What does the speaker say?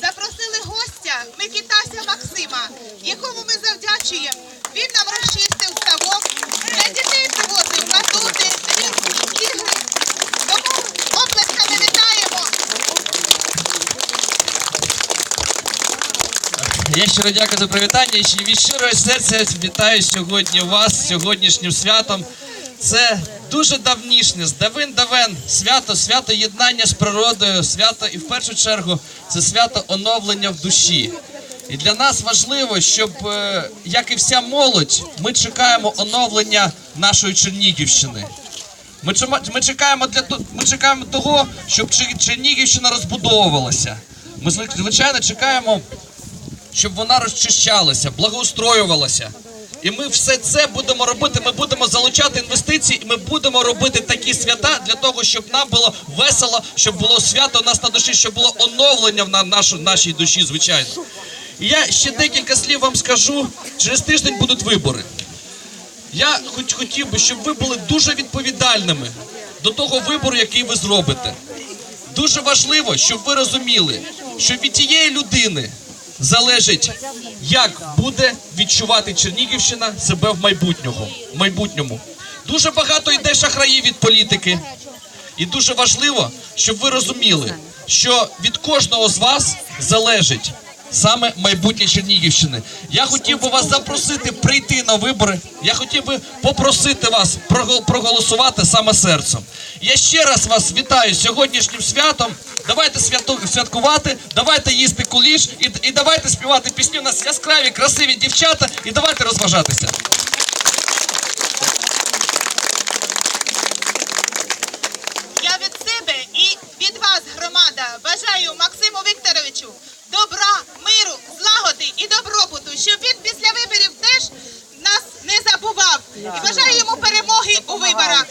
запросили гостя Микитася Максима, якому ми завдячуємо. Він нам розчистив ставок, для дітей привозив батути, ігри. Тому оплесками вітаємо. Я щиро дякую за привітання і від щирого серця вітаю сьогодні вас сьогоднішнім святом. Це дуже давнішнє, з давин-давен свято, свято єднання з природою, свято і в першу чергу це свято оновлення в душі. І для нас важливо, щоб, е, як і вся молодь, ми чекаємо оновлення нашої Чернігівщини. Ми, чекаємо для ми чекаємо того, щоб Чернігівщина розбудовувалася. Ми звичайно чекаємо щоб вона розчищалася, благоустроювалася. І ми все це будемо робити. Ми будемо і ми будемо робити такі свята для того, щоб нам було весело, щоб було свято у нас на душі, щоб було оновлення в нашу- нашій душі, звичайно. І я ще декілька слів вам скажу. Через тиждень будуть вибори. Я хоч хотів би, щоб ви були дуже відповідальними до того вибору, який ви зробите. Дуже важливо, щоб ви розуміли, що від тієї людини залежить, як буде відчувати Чернігівщина себе в майбутньому. майбутньому. Дуже багато йде шахраїв від політики. І дуже важливо, щоб ви розуміли, що від кожного з вас залежить саме майбутнє Чернігівщини. Я хотів би вас запросити прийти на вибори. Я хотів би попросити вас прогол- проголосувати саме серцем. Я ще раз вас вітаю сьогоднішнім святом. Давайте святкувати, давайте їсти куліш і, і давайте співати пісні. У нас яскраві, красиві дівчата, і давайте розважатися. І бажаю йому перемоги у виборах.